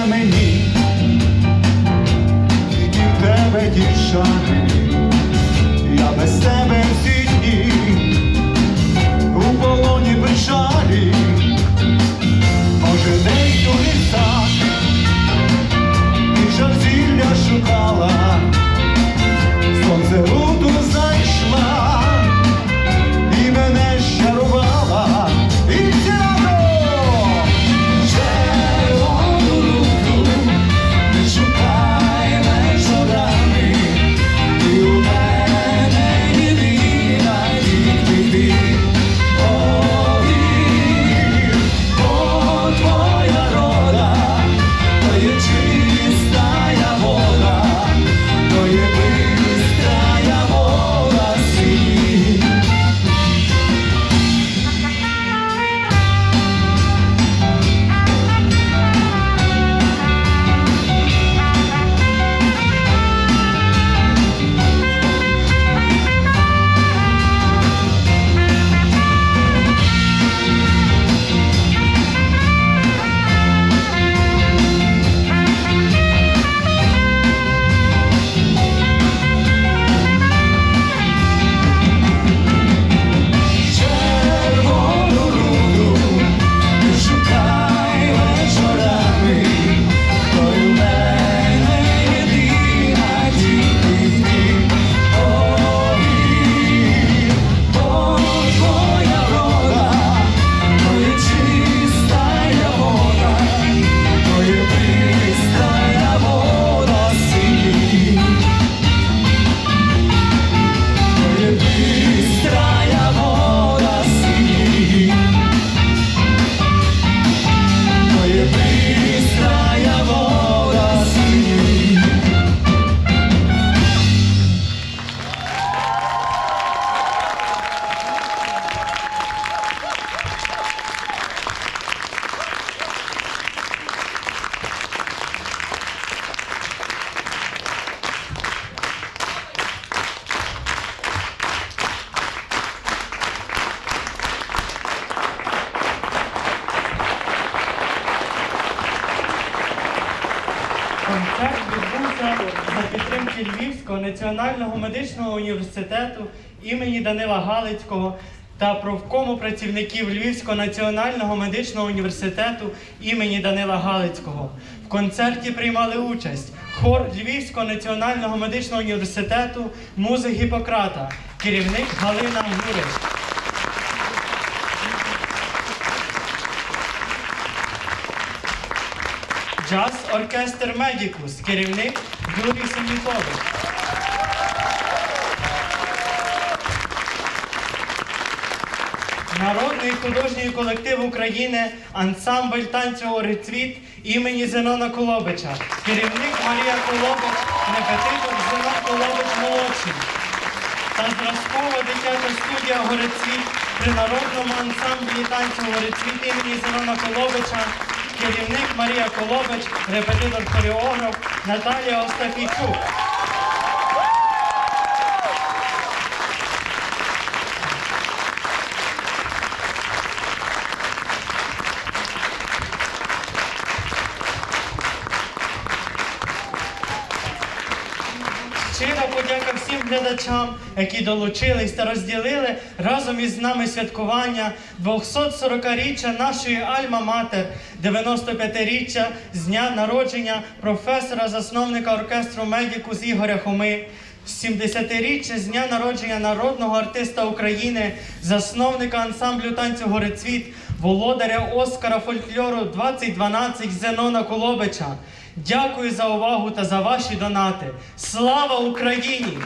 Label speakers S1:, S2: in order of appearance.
S1: мені, тільки в тебе ті
S2: Концерт відбувся за підтримки Львівського національного медичного університету імені Данила Галицького та профкому працівників Львівського національного медичного університету імені Данила Галицького. В концерті приймали участь хор Львівського національного медичного університету музи Гіппократа, керівник Галина Гурич. Оркестр Медікус, керівник Юрій Сімнікович. Народний художній колектив України ансамбль танцю «Орицвіт» імені Зенона Колобича. Керівник Марія Колобич, репетитор Зенон Колобич молодший. Та зразкова дитяча студія «Горецвіт» при народному ансамблі танцю «Горецвіт» імені Зенона Колобича. Керівник Марія Колобич, репетитор хореограф Наталія Остафійчук. Щира подяка всім глядачам, які долучились та розділили разом із нами святкування 240-річчя нашої Альма-Матер, 95-річчя з дня народження професора, засновника оркестру Медікус Ігоря Хоми. 70-річчя з дня народження народного артиста України, засновника ансамблю танцю Горецвіт, володаря Оскара фольклору 2012 Зенона Колобича. Дякую за увагу та за ваші донати. Слава Україні!